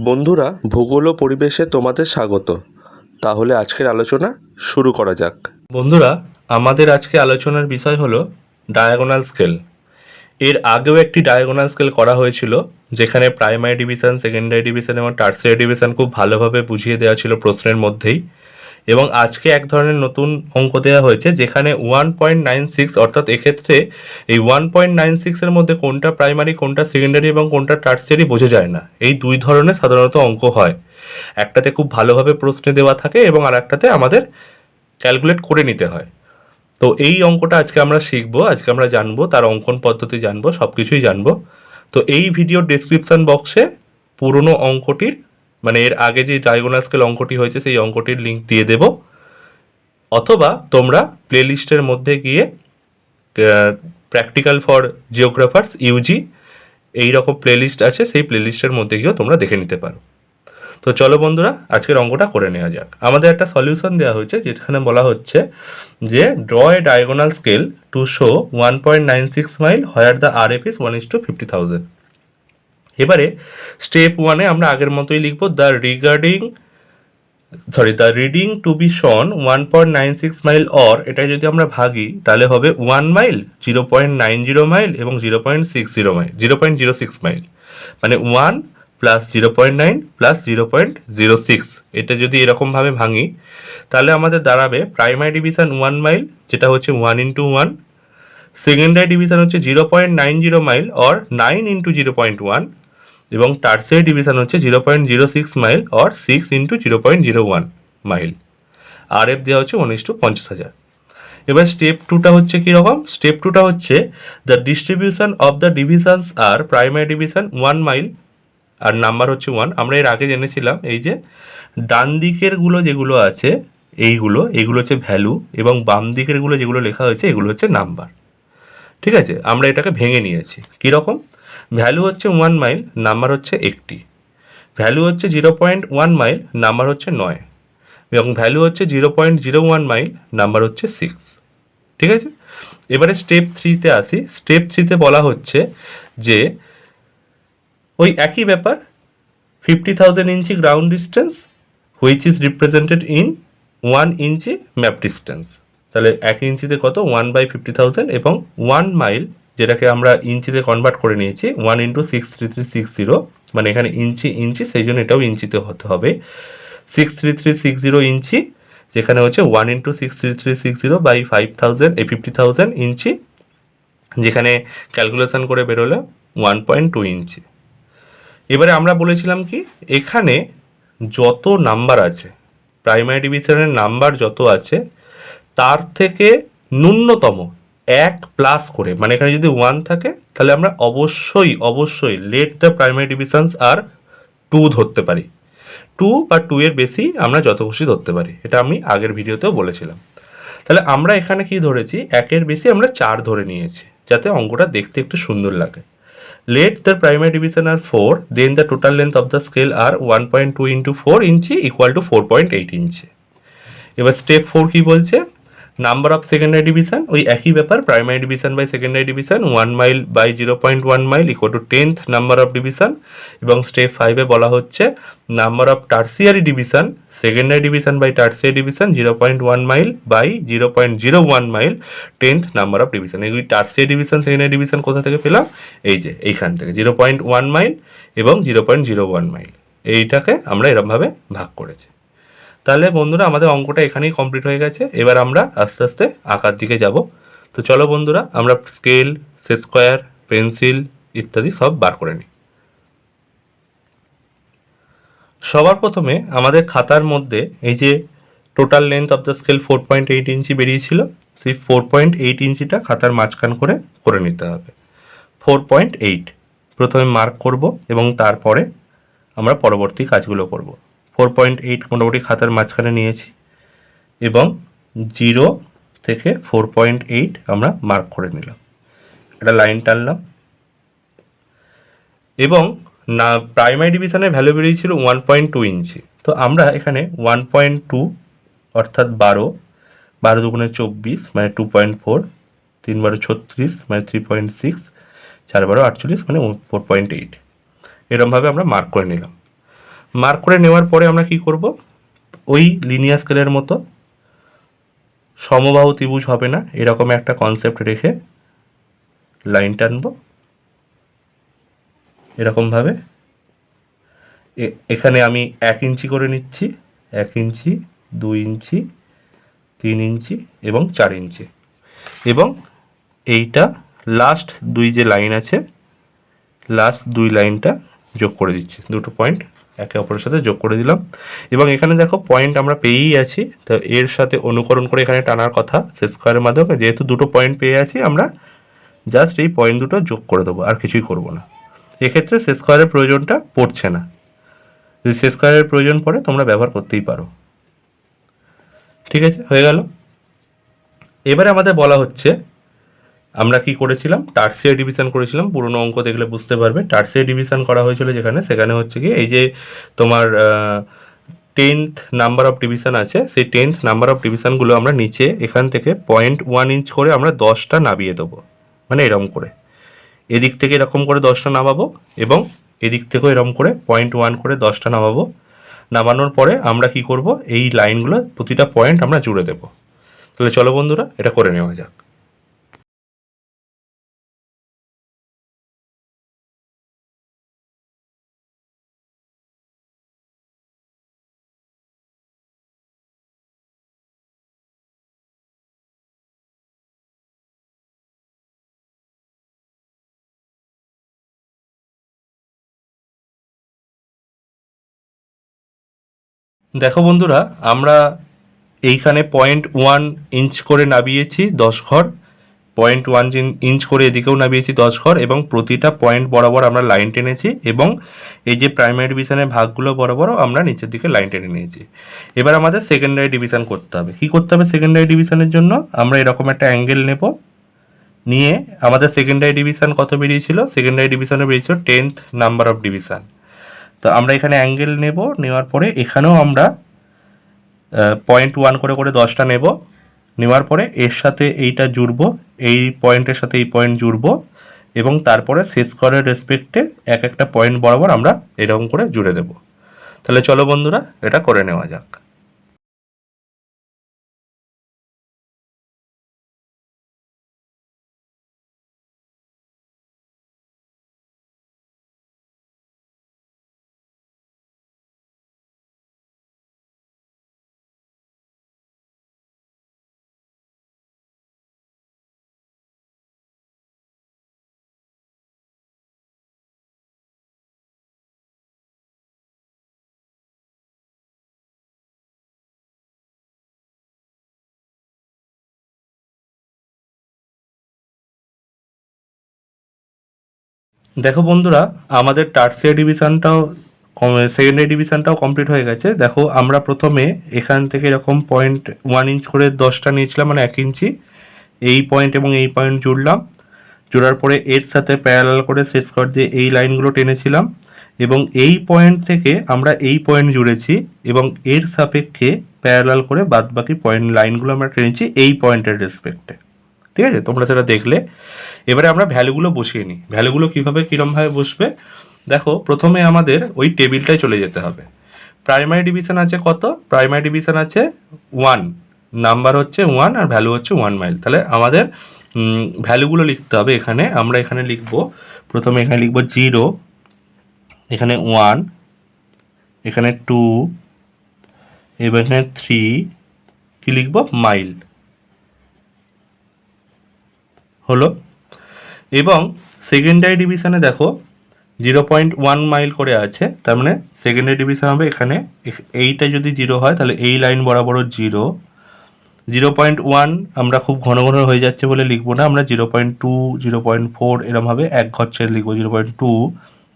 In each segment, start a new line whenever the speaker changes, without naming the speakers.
বন্ধুরা, ভূগোল ও পরিবেশে তোমাদের স্বাগত। তাহলে আজকের আলোচনা শুরু করা যাক।
বন্ধুরা, আমাদের আজকে আলোচনার বিষয় হলো ডায়াগোনাল স্কেল এর আগেও একটি ডায়াগোনাল স্কেল করা হয়েছিল, যেখানে প্রাইমারি ডিভিশন সেকেন্ডারি ডিভিশন এবং টার্সিয়ারি ডিভিশন খুব ভালোভাবে বুঝিয়ে দেওয়া ছিল প্রশ্নের মধ্যেই। এবং আজকে এক ধরনের নতুন অঙ্ক দেওয়া হয়েছে, যেখানে ওয়ান পয়েন্ট নাইন সিক্স অর্থাৎ এক্ষেত্রে এই ওয়ান পয়েন্ট নাইন সিক্সের মধ্যে কোনটা প্রাইমারি কোনটা সেকেন্ডারি এবং কোনটা টার্সিয়ারি বোঝা যায় না। এই দুই ধরনের সাধারণত অঙ্ক হয়। একটাতে খুব ভালোভাবে প্রশ্নে দেওয়া থাকে এবং আর একটাতে আমাদের ক্যালকুলেট করে নিতে হয়। তো এই অঙ্কটা আজকে আমরা শিখব, আজকে আমরা জানব, তার অঙ্কন পদ্ধতি জানব সব কিছুই জানব। তো এই ভিডিওর ডেসক্রিপশন বক্সে পুরনো অঙ্কটির মানে এর আগে যে ডায়াগোনাল স্কেল অঙ্কটি হয়েছে, সেই অঙ্কটির লিঙ্ক দিয়ে দেব। অথবা তোমরা প্লেলিস্টের মধ্যে গিয়ে প্র্যাকটিক্যাল ফর জিওগ্রাফার্স ইউজি এই রকম প্লেলিস্ট আছে, সেই প্লেলিস্টের মধ্যে গিয়েও তোমরা দেখে নিতে পারো। তো চলো বন্ধুরা, আজকের অঙ্কটা করে নেওয়া যাক। আমাদের একটা সলিউশন দেওয়া হয়েছে, যেখানে বলা হচ্ছে যে draw a diagonal scale to show one point nine six mile where the R F is one is to fifty thousand step ওয়ানে আমরা আগের মতোই লিখব the regarding sorry the reading to be shown one point nine six mile or এটা যদি আমরা ভাগি, তাহলে হবে one mile zero point nine zero mile এবং zero point six zero mile zero point zero six mile মানে one plus zero point nine plus zero point zero six এটা যদি এরকমভাবে ভাঙি, তাহলে আমাদের দাঁড়াবে প্রাইমারি ডিভিশন ওয়ান মাইল যেটা হচ্ছে one into one secondary division হচ্ছে zero point nine zero mile or nine into zero point one এবং টার্সিয়ারি ডিভিশন হচ্ছে zero point zero six mile or six into zero point zero one mile R F দেওয়া হচ্ছে উনিশ two পঞ্চাশ হাজার। এবার step টুটা হচ্ছে কীরকম স্টেপ টুটা হচ্ছে the distribution of the divisions R primary division one mile আর নাম্বার হচ্ছে ওয়ান আমরা এর আগে জেনেছিলাম এই যে ডান দিকেরগুলো যেগুলো আছে, এইগুলো, এগুলো হচ্ছে ভ্যালু এবং বাম দিকেরগুলো যেগুলো লেখা হয়েছে, এগুলো হচ্ছে নাম্বার ঠিক আছে? আমরা এটাকে ভেঙে নিয়েছি। কীরকম? ভ্যালু হচ্ছে ওয়ান মাইল, নাম্বার হচ্ছে একটি। ভ্যালু হচ্ছে zero point one mile, number হচ্ছে নয়। এবং ভ্যালু হচ্ছে zero point zero one mile, number হচ্ছে সিক্স। ঠিক আছে? এবারে স্টেপ থ্রিতে আসি। স্টেপ থ্রিতে বলা হচ্ছে যে ওই একই ব্যাপার, fifty thousand inch ground distance, which is represented in one inch map distance. তাহলে এক ইঞ্চিতে কত? ওয়ান বাই ফিফটি থাউজেন্ড এবং ওয়ান মাইল যেটাকে আমরা ইঞ্চিতে কনভার্ট করে নিয়েছি one into six three three six zero মানে এখানে ইঞ্চি ইঞ্চি, সেই জন্য এটাও ইঞ্চিতে হতে হবে। Six three three six zero inch, যেখানে হচ্ছে one into six three three six zero by five thousand এই ফিফটি থাউজেন্ড ইঞ্চি, যেখানে ক্যালকুলেশন করে বেরোলে ওয়ান পয়েন্ট টু ইঞ্চি। এবারে আমরা বলেছিলাম কি, এখানে যত নাম্বার আছে প্রাইমারি ডিভিশনের নাম্বার যত আছে তার থেকে ন্যূনতম এক প্লাস করে মানে এখানে যদি ওয়ান থাকে, তাহলে আমরা অবশ্যই অবশ্যই let the primary divisions are two ধরতে পারি। টু বা টু এর বেশি আমরা যত খুশি ধরতে পারি, এটা আমি আগের ভিডিওতেও বলেছিলাম। তাহলে আমরা এখানে কি ধরেছি, একের বেশি আমরা চার ধরে নিয়েছি, যাতে অঙ্কটা দেখতে একটু সুন্দর লাগে। Let the primary the primary division are 4 then the total length of the scale are 1.2 into 4 inch equal to four point eight inch এবার স্টেপ ফোর কি বলছে? নাম্বার অফ সেকেন্ডারি ডিভিশন ওই একই ব্যাপার primary division by secondary division one mile by zero point one mile equal to tenth number of division এবং step ফাইভে বলা হচ্ছে number of tertiary division secondary division by tertiary division zero point one mile by zero point zero one mile tenth number of division এই tertiary division secondary division কোথা থেকে পেলাম? এই যে, এইখান থেকে জিরো পয়েন্ট ওয়ান মাইল এবং zero point zero one mile এইটাকে আমরা এরমভাবে ভাগ করেছি। তাহলে বন্ধুরা আমাদের অঙ্কটা এখানেই কমপ্লিট হয়ে গেছে। এবার আমরা আস্তে আস্তে আঁকার দিকে যাব। তো চলো বন্ধুরা, আমরা স্কেল সেট স্কোয়ার পেন্সিল ইত্যাদি সব বার করে নিই। সবার প্রথমে আমাদের খাতার মধ্যে এই যে total length of the scale four point eight inch বেরিয়েছিল, সেই ফোর পয়েন্ট এইট ইঞ্চিটা খাতার মাঝখান করে করে নিতে হবে। ফোর পয়েন্ট এইট প্রথমে মার্ক করব এবং তারপরে আমরা পরবর্তী কাজগুলো করব। ফোর পয়েন্ট এইট মোটামুটি খাতার মাঝখানে নিয়েছি এবং জিরো থেকে ফোর পয়েন্ট এইট আমরা মার্ক করে নিলাম। একটা লাইন টানলাম। এবং না প্রাইমারি ডিভিশনের ভ্যালু বেরিয়েছিল ওয়ান পয়েন্ট টু ইঞ্চি তো আমরা এখানে ওয়ান পয়েন্ট টু অর্থাৎ বারো বারো দুগুণে চব্বিশ মানে টু পয়েন্ট ফোর তিন বারো ছত্রিশ মানে থ্রি পয়েন্ট সিক্স চার বারো আটচল্লিশ মানে ফোর পয়েন্ট এইট এরমভাবে আমরা মার্ক করে নিলাম। মার্ক করে নেওয়ার পরে আমরা কি করব? ওই লিনিয়ার স্কেলের মতো সমবাহু ত্রিভুজ হবে না, এরকম একটা কনসেপ্ট রেখে লাইন টানবো। এরকমভাবে। এখানে আমি এক ইঞ্চি করে নিচ্ছি, এক ইঞ্চি, দুই ইঞ্চি, তিন ইঞ্চি এবং চার ইঞ্চি। এবং এইটা লাস্ট দুই যে লাইন আছে লাস্ট দুই লাইনটা যোগ করে দিচ্ছি, দুটো পয়েন্ট একে অপরের সাথে যোগ করে দিলাম। এবং এখানে দেখো পয়েন্ট আমরা পেয়েই আছি। তো এর সাথে অনুকরণ করে এখানে টানার কথা সেট স্কোয়ারের মাধ্যমে। যেহেতু দুটো পয়েন্ট পেয়ে আছি, আমরা জাস্ট এই পয়েন্ট দুটো যোগ করে দেবো, আর কিছুই করব না। এক্ষেত্রে সেট স্কোয়ারের প্রয়োজনটা পড়ছে না। যদি সেট স্কোয়ারের প্রয়োজন পড়ে, তোমরা ব্যবহার করতেই পারো। ঠিক আছে? হয়ে গেল। এবারে আমাদের বলা হচ্ছে আমরা কি করেছিলাম? টার্সিয়ার ডিভিশন করেছিলাম। পুরনো অঙ্ক দেখলে বুঝতে পারবে। টার্সিয়ার ডিভিশন করা হয়েছিল যেখানে। সেখানে হচ্ছে কি এই যে তোমার টেন্থ নাম্বার অফ ডিভিশন আছে, সেই টেন্থ নাম্বার অফ ডিভিশনগুলো আমরা নিচে এখান থেকে পয়েন্ট ওয়ান ইঞ্চ করে আমরা দশটা নামিয়ে দেবো। মানে এরকম করে। এদিক থেকে এরকম করে দশটা নামাবো এবং এদিক থেকেও এরকম করে পয়েন্ট ওয়ান করে দশটা নামাবো। নামানোর পরে আমরা কি করব? এই লাইনগুলো প্রতিটা পয়েন্ট আমরা জুড়ে দেবো। তাহলে চলো বন্ধুরা, এটা করে নেওয়া যাক। দেখো বন্ধুরা, আমরা এইখানে পয়েন্ট ওয়ান ইঞ্চ করে নামিয়েছি দশ ঘর। পয়েন্ট ওয়ান ইঞ্চ করে এদিকেও নামিয়েছি দশ ঘর এবং প্রতিটা পয়েন্ট বরাবর আমরা লাইন টেনেছি এবং এই যে প্রাইমারি ডিভিশনের ভাগগুলো বরাবরও আমরা নিচের দিকে লাইন টেনে নিয়েছি। এবার আমাদের সেকেন্ডারি ডিভিশন করতে হবে। কী করতে হবে সেকেন্ডারি ডিভিশনের জন্য? আমরা এরকম একটা অ্যাঙ্গেল নেব। নিয়ে আমাদের সেকেন্ডারি ডিভিশন কত বেরিয়েছিল? সেকেন্ডারি ডিভিশনে বেরিয়েছিল টেন্থ নাম্বার অফ ডিভিশন তো আমরা এখানে অ্যাঙ্গেল নেব, নেওয়ার পরে এখানেও আমরা পয়েন্ট ওয়ান করে করে দশটা নেব। নেওয়ার পরে এর সাথে এইটা জুড়ব, এই পয়েন্টের সাথে এই পয়েন্ট জুড়ব এবং তারপরে শেষ করার রেসপেক্টে এক একটা পয়েন্ট বরাবর আমরা এরকম করে জুড়ে দেব তাহলে চলো বন্ধুরা, এটা করে নেওয়া যাক। দেখো বন্ধুরা, আমাদের টার্সিয়া ডিভিশনটাও সেকেন্ডারি ডিভিশনটাও কমপ্লিট হয়ে গেছে। দেখো, আমরা প্রথমে এখান থেকে এরকম পয়েন্ট ওয়ান ইঞ্চ করে দশটা নিয়েছিলাম মানে এক ইঞ্চি। এই পয়েন্ট এবং এই পয়েন্ট জুড়লাম। জোড়ার পরে এর সাথে প্যারালাল করে সেট স্কোয়ার দিয়ে এই লাইনগুলো টেনেছিলাম। এবং এই পয়েন্ট থেকে আমরা এই পয়েন্ট জুড়েছি এবং এর সাপেক্ষে প্যারালাল করে বাদবাকি পয়েন্ট লাইনগুলো আমরা টেনেছি এই পয়েন্টের রেসপেক্টে ঠিক আছে? তোমরা সেটা দেখলে। এবারে আমরা ভ্যালুগুলো বসিয়ে নিই। ভ্যালুগুলো কীভাবে, কীরমভাবে বসবে? দেখো, প্রথমে আমাদের ওই টেবিলটায় চলে যেতে হবে। প্রাইমারি ডিভিশন আছে কত? প্রাইমারি ডিভিশন আছে ওয়ান। নাম্বার হচ্ছে ওয়ান আর ভ্যালু হচ্ছে ওয়ান মাইল। তাহলে আমাদের ভ্যালুগুলো লিখতে হবে এখানে। আমরা এখানে লিখব, প্রথমে এখানে লিখব জিরো, এখানে ওয়ান, এখানে টু, এবার এখানে থ্রি, কী লিখব? মাইল। হলো। এবং সেকেন্ডারি ডিভিশনে দেখো জিরো পয়েন্ট ওয়ান মাইল করে আছে, তার মানে সেকেন্ডারি ডিভিশন হবে এখানে, এখ- এইটা যদি জিরো হয়, তাহলে এই লাইন বরাবরও জিরো জিরো পয়েন্ট ওয়ান আমরা খুব ঘন ঘন হয়ে যাচ্ছে বলে লিখব না, আমরা zero point two zero point four এরমভাবে এক ঘর ছেড়ে লিখব zero point two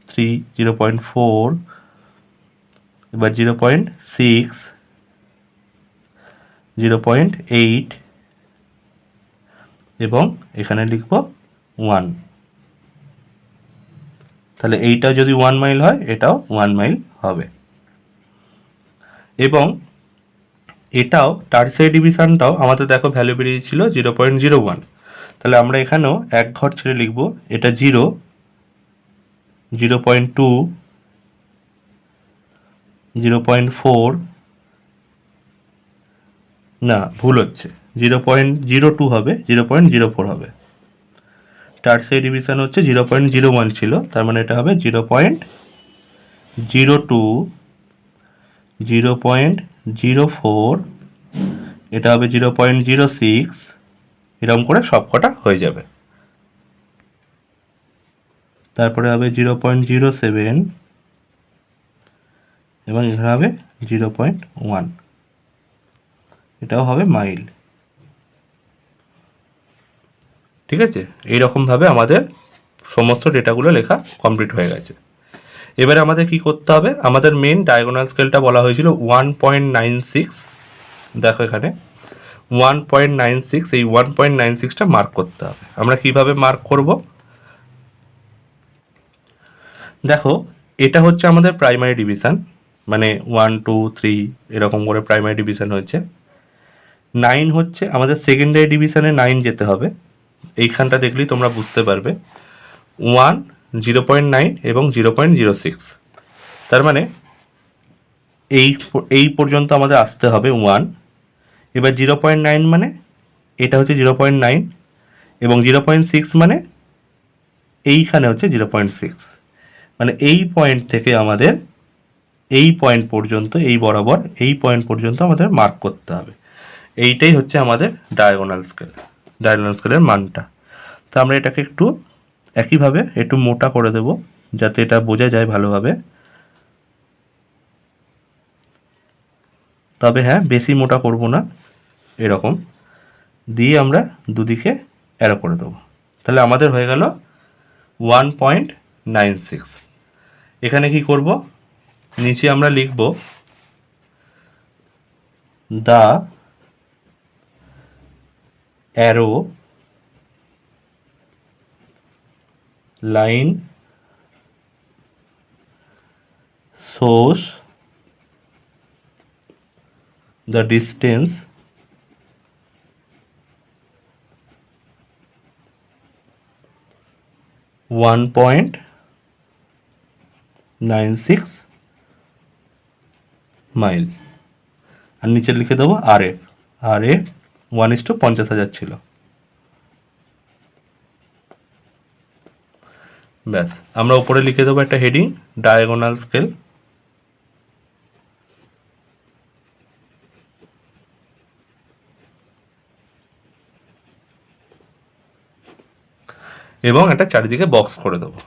three zero point four এবার zero point six zero point eight এবং এখানে লিখব ওয়ান তাহলে এইটা যদি ওয়ান মাইল হয়, এটাও ওয়ান মাইল হবে। এবং এটাও টার্সিয়ারি ডিভিশনটাও আমাদের দেখো ভ্যালু বেরিয়েছিল জিরো পয়েন্ট জিরো ওয়ান তাহলে আমরা এখানেও এক ঘর ছেড়ে লিখব, এটা zero zero point two zero point four না, ভুল হচ্ছে। জিরো পয়েন্ট জিরো টু হবে, জিরো পয়েন্ট জিরো ফোর হবে। টার্সিয়ারি ডিভিশন হচ্ছে জিরো পয়েন্ট জিরো ওয়ান ছিল, তার মানে এটা হবে zero point zero two, zero point zero four, এটা হবে জিরো পয়েন্ট জিরো সিক্স, এরকম করে সব কটা হয়ে যাবে। তারপরে হবে জিরো পয়েন্ট জিরো সেভেন, এবং এখানে হবে জিরো পয়েন্ট ওয়ান। এটাও হবে মাইল। ঠিক আছে? এইরকমভাবে আমাদের সমস্ত ডেটাগুলো লেখা কমপ্লিট হয়ে গেছে। এবারে আমাদের কি করতে হবে? আমাদের মেন ডায়াগোনাল স্কেলটা বলা হয়েছিল ওয়ান পয়েন্ট নাইন সিক্স দেখো এখানে। ওয়ান পয়েন্ট নাইন সিক্স এই ওয়ান পয়েন্ট নাইন সিক্সটা মার্ক করতে হবে। আমরা কীভাবে মার্ক করব? দেখো, এটা হচ্ছে আমাদের প্রাইমারি ডিভিশন মানে ওয়ান টু থ্রি এরকম করে প্রাইমারি ডিভিশন হচ্ছে নাইন হচ্ছে আমাদের সেকেন্ডারি ডিভিশনে নাইন যেতে হবে। এইখানটা দেখলেই তোমরা বুঝতে পারবে। ওয়ান, জিরো পয়েন্ট নাইন এবং জিরো পয়েন্ট জিরো সিক্স। তার মানে এই এই পর্যন্ত আমাদের আসতে হবে ওয়ান। এবার জিরো পয়েন্ট নাইন মানে এটা হচ্ছে জিরো পয়েন্ট নাইন এবং জিরো পয়েন্ট সিক্স মানে এইখানে হচ্ছে জিরো পয়েন্ট সিক্স। মানে এই পয়েন্ট থেকে আমাদের এই পয়েন্ট পর্যন্ত, এই বরাবর এই পয়েন্ট পর্যন্ত আমাদের মার্ক করতে হবে। এইটাই হচ্ছে আমাদের ডায়াগোনাল স্কেল। ডায়াগোনাল স্কেলের মানটা। তো আমরা এটাকে একটু একইভাবে একটু মোটা করে দেব, যাতে এটা বোঝা যায় ভালোভাবে। তবে হ্যাঁ বেশি মোটা করব না, এরকম। দিয়ে আমরা দুদিকে অ্যারো করে দেবো। তাহলে আমাদের হয়ে গেল ওয়ান পয়েন্ট নাইন সিক্স এখানে কি করব? নিচে আমরা লিখব the arrow line shows the distance, one point nine six mile আর নিচে লিখে দেবো R F R F one is পঞ্চাশ হাজার ছিল। ব্যাস, আমরা উপরে লিখে দেবো একটা হেডিং ডায়াগোনাল স্কেল এবং একটা চারিদিকে বক্স করে দেবো।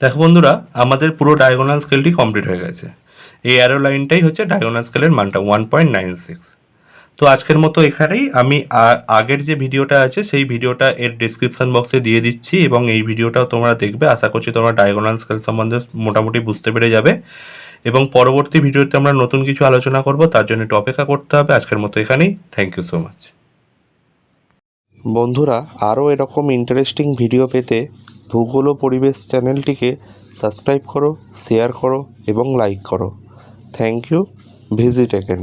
দেখো বন্ধুরা, আমাদের পুরো ডায়াগোনাল স্কেলটি কমপ্লিট হয়ে গেছে। এই অ্যারো লাইনটাই হচ্ছে ডায়াগোনাল স্কেলের মানটা ওয়ান পয়েন্ট নাইন সিক্স তো আজকের মতো এখানেই। আমি আগের যে ভিডিওটা আছে, সেই ভিডিওটা এর ডিসক্রিপশন বক্সে দিয়ে দিচ্ছি এবং এই ভিডিওটাও তোমরা দেখবে। আশা করছি তোমরা ডায়াগোনাল স্কেল সম্বন্ধে মোটামুটি বুঝতে পেরে যাবে। এবং পরবর্তী ভিডিওতে আমরা নতুন কিছু আলোচনা করব, তার জন্য একটু অপেক্ষা করতে হবে। আজকের মতো এখানেই। থ্যাংক ইউ সো মাচ
বন্ধুরা, আরও এরকম ইন্টারেস্টিং ভিডিও পেতে ভূগোল ও পরিবেশ চ্যানেলটিকে সাবস্ক্রাইব করো, শেয়ার করো এবং লাইক করো। Thank you. Visit again